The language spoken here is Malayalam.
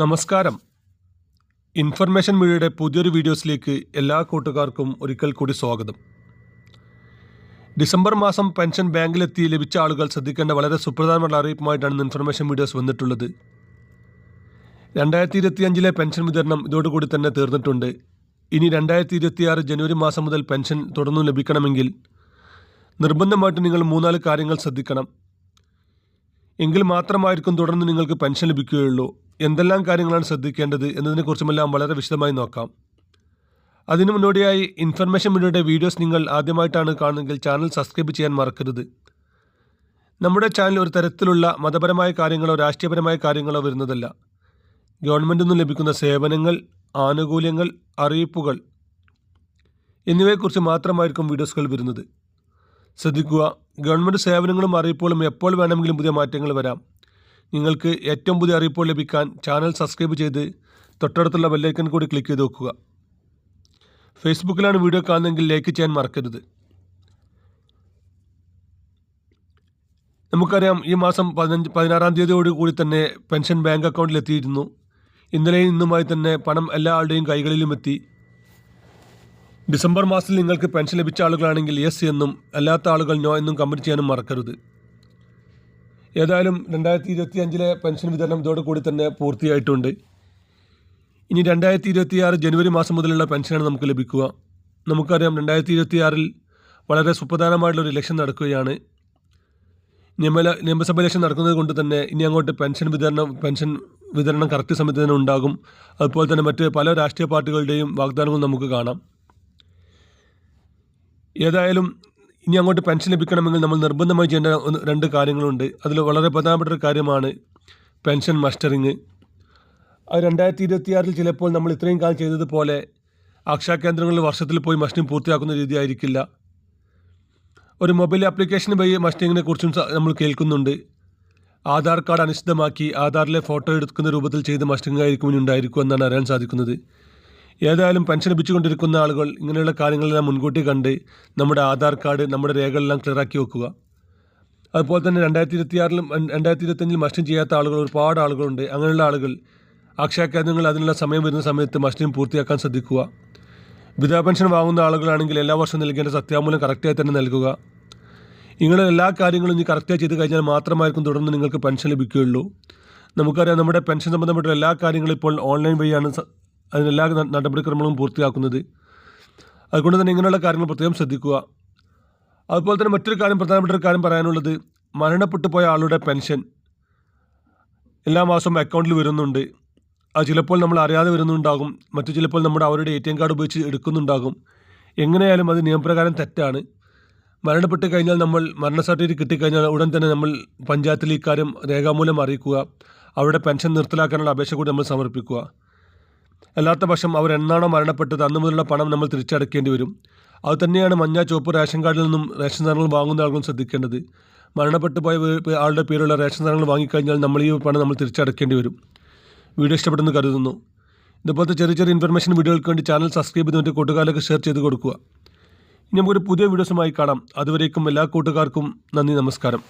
നമസ്കാരം. ഇൻഫർമേഷൻ മീഡിയയുടെ പുതിയൊരു വീഡിയോസിലേക്ക് എല്ലാ കൂട്ടുകാർക്കും ഒരിക്കൽ കൂടി സ്വാഗതം. ഡിസംബർ മാസം പെൻഷൻ ബാങ്കിലെത്തി ലഭിച്ച ആളുകൾ ശ്രദ്ധിക്കേണ്ട വളരെ സുപ്രധാനമുള്ള അറിയിപ്പുമായിട്ടാണ് ഇൻഫർമേഷൻ വീഡിയോസ് വന്നിട്ടുള്ളത്. രണ്ടായിരത്തി ഇരുപത്തിയഞ്ചിലെ പെൻഷൻ വിതരണം ഇതോടുകൂടി തന്നെ തീർന്നിട്ടുണ്ട്. ഇനി രണ്ടായിരത്തി ഇരുപത്തിയാറ് ജനുവരി മാസം മുതൽ പെൻഷൻ തുടർന്നും ലഭിക്കണമെങ്കിൽ നിർബന്ധമായിട്ട് നിങ്ങൾ മൂന്നാൽ കാര്യങ്ങൾ ശ്രദ്ധിക്കണം. എങ്കിൽ മാത്രമായിരിക്കും തുടർന്ന് നിങ്ങൾക്ക് പെൻഷൻ ലഭിക്കുകയുള്ളൂ. എന്തെല്ലാം കാര്യങ്ങളാണ് ശ്രദ്ധിക്കേണ്ടത് എന്നതിനെക്കുറിച്ചുമെല്ലാം വളരെ വിശദമായി നോക്കാം. അതിനു മുന്നോടിയായി ഇൻഫർമേഷൻ മീഡിയയുടെ വീഡിയോസ് നിങ്ങൾ ആദ്യമായിട്ടാണ് കാണുന്നതെങ്കിൽ ചാനൽ സബ്സ്ക്രൈബ് ചെയ്യാൻ മറക്കരുത്. നമ്മുടെ ചാനൽ ഒരു തരത്തിലുള്ള മതപരമായ കാര്യങ്ങളോ രാഷ്ട്രീയപരമായ കാര്യങ്ങളോ വരുന്നതല്ല. ഗവൺമെന്റിൽ നിന്നും ലഭിക്കുന്ന സേവനങ്ങൾ ആനുകൂല്യങ്ങൾ അറിയിപ്പുകൾ എന്നിവയെക്കുറിച്ച് മാത്രമായിരിക്കും വീഡിയോസുകൾ വരുന്നത്. ശ്രദ്ധിക്കുക ഗവൺമെന്റ് സേവനങ്ങളും അറിയിപ്പുകളും എപ്പോൾ വേണമെങ്കിലും പുതിയ മാറ്റങ്ങൾ വരാം. നിങ്ങൾക്ക് ഏറ്റവും പുതിയ അറിയിപ്പുകൾ ലഭിക്കാൻ ചാനൽ സബ്സ്ക്രൈബ് ചെയ്ത് തൊട്ടടുത്തുള്ള ബെല്ലൈക്കൺ കൂടി ക്ലിക്ക് ചെയ്ത് നോക്കുക ഫേസ്ബുക്കിലാണ് വീഡിയോ കാണുന്നതെങ്കിൽ ലൈക്ക് ചെയ്യാൻ മറക്കരുത്. നമുക്കറിയാം ഈ മാസം പതിനഞ്ച് പതിനാറാം തീയതിയോടുകൂടി തന്നെ പെൻഷൻ ബാങ്ക് അക്കൗണ്ടിൽ എത്തിയിരുന്നു. ഇന്നലെയും ഇന്നുമായി തന്നെ പണം എല്ലാ ആളുടെയും കൈകളിലും എത്തി. ഡിസംബർ മാസത്തിൽ നിങ്ങൾക്ക് പെൻഷൻ ലഭിച്ച ആളുകളാണെങ്കിൽ യെസ് എന്നും അല്ലാത്ത ആളുകൾ നോ എന്നും കമന്റ് ചെയ്യാനും മറക്കരുത്. ഏതായാലും രണ്ടായിരത്തി ഇരുപത്തി അഞ്ചിലെ പെൻഷൻ വിതരണം ഇതോടെ കൂടി തന്നെ പൂർത്തിയായിട്ടുണ്ട്. ഇനി രണ്ടായിരത്തി ഇരുപത്തിയാറ് ജനുവരി മാസം മുതലുള്ള പെൻഷനാണ് നമുക്ക് ലഭിക്കുക. നമുക്കറിയാം രണ്ടായിരത്തി ഇരുപത്തിയാറിൽ വളരെ സുപ്രധാനമായിട്ടുള്ളൊരു ഇലക്ഷൻ നടക്കുകയാണ്. നിയമല നിയമസഭ ഇലക്ഷൻ നടക്കുന്നത് കൊണ്ട് തന്നെ ഇനി അങ്ങോട്ട് പെൻഷൻ വിതരണം പെൻഷൻ വിതരണം കറക്റ്റ് സമയത്ത് തന്നെ ഉണ്ടാകും. അതുപോലെ തന്നെ മറ്റ് പല രാഷ്ട്രീയ പാർട്ടികളുടെയും വാഗ്ദാനങ്ങൾ നമുക്ക് കാണാം. ഏതായാലും ഇനി അങ്ങോട്ട് പെൻഷൻ ലഭിക്കണമെങ്കിൽ നമ്മൾ നിർബന്ധമായി ചെയ്യേണ്ട രണ്ട് കാര്യങ്ങളുണ്ട്. അതിൽ വളരെ പ്രധാനപ്പെട്ട ഒരു കാര്യമാണ് പെൻഷൻ മസ്റ്ററിങ്. അത് രണ്ടായിരത്തി ഇരുപത്തിയാറിൽ ചിലപ്പോൾ നമ്മൾ ഇത്രയും കാലം ചെയ്തതുപോലെ അക്ഷയ കേന്ദ്രങ്ങളിൽ വർഷത്തിൽ പോയി മസ്റ്റിംഗ് പൂർത്തിയാക്കുന്ന രീതി ആയിരിക്കില്ല ഒരു മൊബൈൽ ആപ്ലിക്കേഷൻ വഴി മസ്റ്റിങ്ങിനെ കുറിച്ചും നമ്മൾ കേൾക്കുന്നുണ്ട്. ആധാർ കാർഡ് അനിശ്ചിതമാക്കി ആധാറിലെ ഫോട്ടോ എടുക്കുന്ന രൂപത്തിൽ ചെയ്ത മസ്റ്റിംഗ് ആയിരിക്കും ഇനി ഉണ്ടായിരിക്കും എന്നാണ് അറിയാൻ സാധിക്കുന്നത്. ഏതായാലും പെൻഷൻ ലഭിച്ചുകൊണ്ടിരിക്കുന്ന ആളുകൾ ഇങ്ങനെയുള്ള കാര്യങ്ങളെല്ലാം മുൻകൂട്ടി കണ്ട് നമ്മുടെ ആധാർ കാർഡ് നമ്മുടെ രേഖകളെല്ലാം ക്ലിയറാക്കി വെക്കുക. അതുപോലെ തന്നെ രണ്ടായിരത്തി ഇരുപത്തിയാറിലും രണ്ടായിരത്തി ഇരുപത്തഞ്ചിൽ മസ്റ്റിംഗ് ചെയ്യാത്ത ആളുകൾ ഒരുപാട് ആളുകളുണ്ട്. അങ്ങനെയുള്ള ആളുകൾ അക്ഷയ കേന്ദ്രങ്ങൾ അതിനുള്ള സമയം വരുന്ന സമയത്ത് മസ്റ്റിംഗ് പൂർത്തിയാക്കാൻ ശ്രദ്ധിക്കുക. വിധവാ പെൻഷൻ വാങ്ങുന്ന ആളുകളാണെങ്കിൽ എല്ലാ വർഷവും നൽകേണ്ട സത്യാമൂലം കറക്റ്റായി തന്നെ നൽകുക. ഇങ്ങനെ എല്ലാ കാര്യങ്ങളും ഇനി കറക്റ്റായി ചെയ്ത് കഴിഞ്ഞാൽ മാത്രമായിരിക്കും തുടർന്ന് നിങ്ങൾക്ക് പെൻഷൻ ലഭിക്കുകയുള്ളൂ. നമുക്കറിയാം നമ്മുടെ പെൻഷൻ സംബന്ധപ്പെട്ട എല്ലാ കാര്യങ്ങളും ഇപ്പോൾ ഓൺലൈൻ വഴിയാണ് അതിനെല്ലാ നടപടിക്രമങ്ങളും പൂർത്തിയാക്കുന്നത്. അതുകൊണ്ട് തന്നെ ഇങ്ങനെയുള്ള കാര്യങ്ങൾ പ്രത്യേകം ശ്രദ്ധിക്കുക. അതുപോലെ തന്നെ മറ്റൊരു കാര്യം പ്രധാനപ്പെട്ട ഒരു കാര്യം പറയാനുള്ളത് മരണപ്പെട്ടു പോയ ആളുടെ പെൻഷൻ എല്ലാ മാസവും അക്കൗണ്ടിൽ വരുന്നുണ്ട്. അത് ചിലപ്പോൾ നമ്മൾ അറിയാതെ വരുന്നുണ്ടാകും. മറ്റു ചിലപ്പോൾ നമ്മുടെ അവരുടെ എ ടി എം കാർഡ് ഉപയോഗിച്ച് എടുക്കുന്നുണ്ടാകും. എങ്ങനെയായാലും അത് നിയമപ്രകാരം തെറ്റാണ്. മരണപ്പെട്ട് കഴിഞ്ഞാൽ നമ്മൾ മരണ സർട്ടിഫിക്കറ്റ് കിട്ടിക്കഴിഞ്ഞാൽ ഉടൻ തന്നെ നമ്മൾ പഞ്ചായത്തിൽ ഇക്കാര്യം രേഖാമൂലം അറിയിക്കുക. അവരുടെ പെൻഷൻ നിർത്തലാക്കാനുള്ള അപേക്ഷ കൂടി നമ്മൾ സമർപ്പിക്കുക. അല്ലാത്ത പക്ഷം അവർ എന്നാണോ മരണപ്പെട്ടത് അന്ന് മുതലുള്ള പണം നമ്മൾ തിരിച്ചടക്കേണ്ടി വരും. അത് തന്നെയാണ് മഞ്ഞ ചുവപ്പ് റേഷൻ കാർഡിൽ നിന്നും റേഷൻ സാധനങ്ങൾ വാങ്ങുന്ന ആളുകളും ശ്രദ്ധിക്കേണ്ടത്. മരണപ്പെട്ടു പോയ ആളുടെ പേരുള്ള റേഷൻ സാധനങ്ങൾ വാങ്ങിക്കഴിഞ്ഞാൽ നമ്മൾ ഈ പണം നമ്മൾ തിരിച്ചടക്കേണ്ടി വരും. വീഡിയോ ഇഷ്ടപ്പെടുന്നു കരുതുന്നു. ഇതുപോലത്തെ ചെറിയ ചെറിയ ഇൻഫർമേഷൻ വീഡിയോകൾക്ക് വേണ്ടി ചാനൽ സബ്സ്ക്രൈബ് ചെയ്ത് മറ്റു ഷെയർ ചെയ്ത് കൊടുക്കുക. ഇനി നമുക്കൊരു പുതിയ വീഡിയോസുമായി കാണാം. അതുവരേക്കും എല്ലാ കൂട്ടുകാർക്കും നന്ദി നമസ്കാരം.